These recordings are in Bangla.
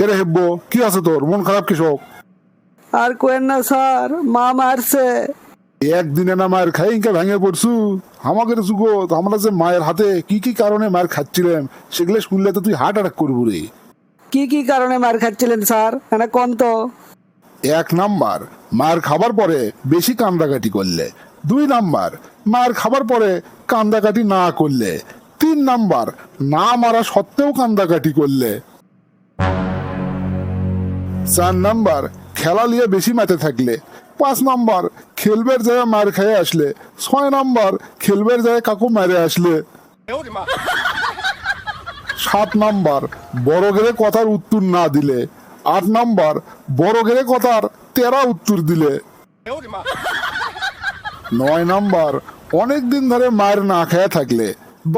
কে রে হেব্বো? কি আছে তোর? মন খারাপ কৃষক আর কোয়েন না স্যার মা মারছে। একদিনে না মায়ের খাই ইনকা ভেঙে পড়ছু। আমাদের যুগো আমরা যে মায়ের হাতে কি কি কারণে মায়ের খাচ্ছিলাম সেগুলো শুনলে তো তুই হার্ট অ্যাটাক করব রে। কি কি কারণে মার খাচ্ছিলেন স্যার? মানে কোন তো? এক নাম্বার মায়ের খাবার পরে বেশি কান্দাকাটি করলে। দুই নাম্বার মায়ের খাবার পরে কান্দাকাটি না করলে। তিন নাম্বার না মারা সত্ত্বেও কান্দাকাটি করলে। চার নাম্বার, খেলা নিয়ে বেশি মাঠে থাকলে। পাঁচ নম্বর, খেলবের জায়গায় মার খেয়ে আসলে। ছয় নম্বর, খেলবের জায়গায় কাকু মারে আসলে। সাত নম্বর, বড় গেলে কথার উত্তর না দিলে। আট নম্বর, বড় গেলে কথার তেরা উত্তর দিলে। নয় নাম্বার, অনেক দিন ধরে মায়ের না খেয়ে থাকলে।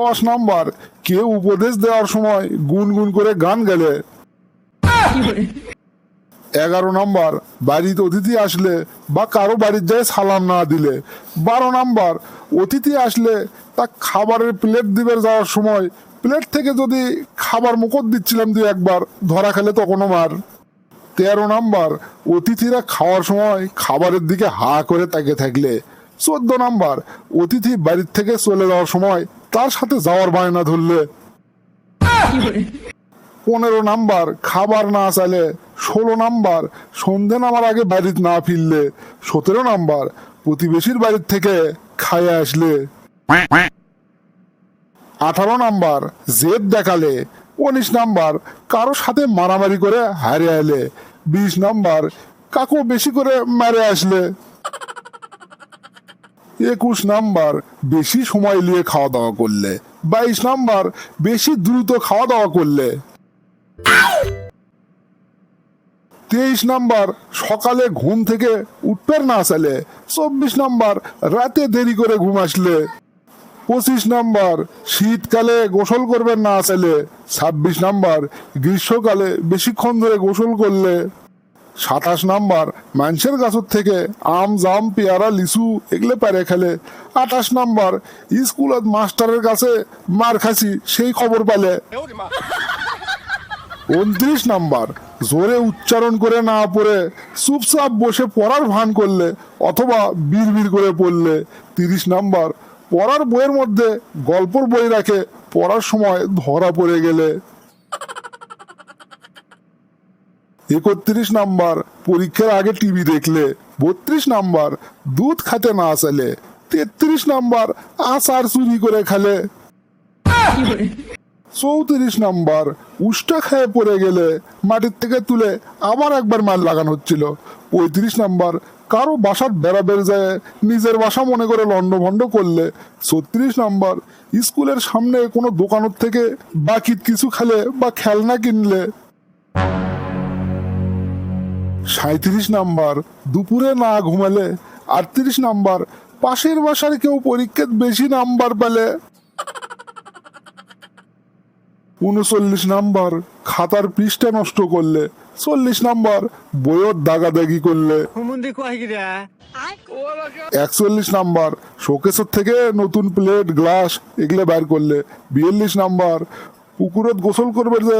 দশ নম্বর, কেউ উপদেশ দেওয়ার সময় গুনগুন করে গান গেলে। এগারো নাম্বার, বাড়িতে অতিথি আসলে বা কারও বাড়ির যায় সালাম না দিলে। বারো নাম্বার, অতিথি আসলে তা খাবারের প্লেট দিবে যাওয়ার সময়। প্লেট থেকে যদি খাবার মুখত দিচ্ছিলাম দুই একবার, ধরা খেলে তখনও মার। তেরো নাম্বার, অতিথিরা খাওয়ার সময় খাবারের দিকে হা করে তাকে থাকলে। চোদ্দ নাম্বার, অতিথি বাড়ির থেকে চলে যাওয়ার সময় তার সাথে যাওয়ার বায়না ধরলে। পনেরো নাম্বার, খাবার না চাইলে ষোলো নাম্বার, সন্ধে নামার আগে বাড়িতে না ফিরলে সতেরো নাম্বার, প্রতিবেশীর বাড়ির থেকে খাইয়ে আসলে। আঠারো নাম্বার, জেদ দেখালে। উনিশ নাম্বার কারোর সাথে মারামারি করে হারে এলে। বিশ নাম্বার, কাকু বেশি করে মারে আসলে। একুশ নাম্বার, বেশি সময় নিয়ে খাওয়া দাওয়া করলে। বাইশ নাম্বার, বেশি দ্রুত খাওয়া দাওয়া করলে। তেইশ নাম্বার, সকালে ঘুম থেকে উঠবেন না আসলে চব্বিশ নাম্বার, রাতে দেরি করে ঘুম আসলে। পঁচিশ নাম্বার, শীতকালে গোসল করবেন না আসলে ছাব্বিশ নাম্বার, গ্রীষ্মকালে বেশিক্ষণ ধরে গোসল করলে। সাতাশ নাম্বার মানুষের গাছের থেকে আম, জাম, পেয়ারা, লিচু এগুলো পারে খেলে। আঠাশ নাম্বার স্কুলত মাস্টারের কাছে মার খাসি সেই খবর পেলে। উনত্রিশ নাম্বার। জোরে উচ্চারণ করে না পড়ে চুপচাপ বসে পড়ার ভান করলে অথবা বিড়বিড় করে পড়লে। তিরিশ নাম্বার। পড়ার বইয়ের মধ্যে গল্পর বই রাখে, পড়ার সময় ধরা পড়ে গেলে। একত্রিশ নাম্বার। পরীক্ষার আগে টিভি দেখলে। বত্রিশ নাম্বার। দুধ খাতে না আসলে তেত্রিশ নাম্বার। আচার চুরি করে খেলে। চৌত্রিশ নাম্বার, উষ্টা খেয়ে পড়ে গেলে মাটির থেকে তুলে আবার একবার মাল লাগানো হচ্ছিল। পঁয়ত্রিশ নাম্বার, কারও বাসার বেড়া বেড়ে যায়, নিজের বাসা মনে করে লন্ডভন্ড করলে। ছত্রিশ নাম্বার, স্কুলের সামনে কোনো দোকানের থেকে বাকি কিছু খেলে বা খেলনা কিনলে। সাঁত্রিশ নাম্বার, দুপুরে না ঘুমালে। আটত্রিশ নাম্বার, পাশের বাসার কেউ পরীক্ষার বেশি নাম্বার পেলে। উনচল্লিশ নাম্বার খাতার পৃষ্ঠা নষ্ট করলে চল্লিশ নাম্বার বইয়ের দাগাদাগি করলে। একচল্লিশ নাম্বার শোকেসের থেকে নতুন প্লেট গ্লাস এগুলো বের করলে। বিয়াল্লিশ নাম্বার পুকুরত গোসল করবে যে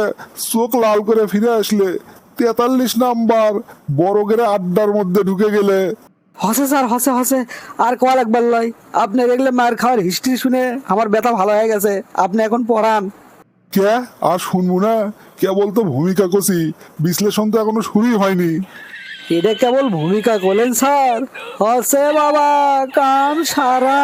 চোখ লাল করে ফিরে আসলে। তেতাল্লিশ নাম্বার বড় গেরে আড্ডার মধ্যে ঢুকে গেলে। হসে স্যার হসে হসে। আর কল একবার লয়? আপনি দেখলে মায়ের খাওয়ার হিস্ট্রি শুনে আমার ব্যথা ভালো হয়ে গেছে। আপনি এখন পড়ান। কে? আর শুনব না? কে বলতো ভূমিকা কষি। বিশ্লেষণ তো এখনও শুরুই হয়নি। এটা কেবল ভূমিকা করলেন স্যার। হসে বাবা, কান সারা।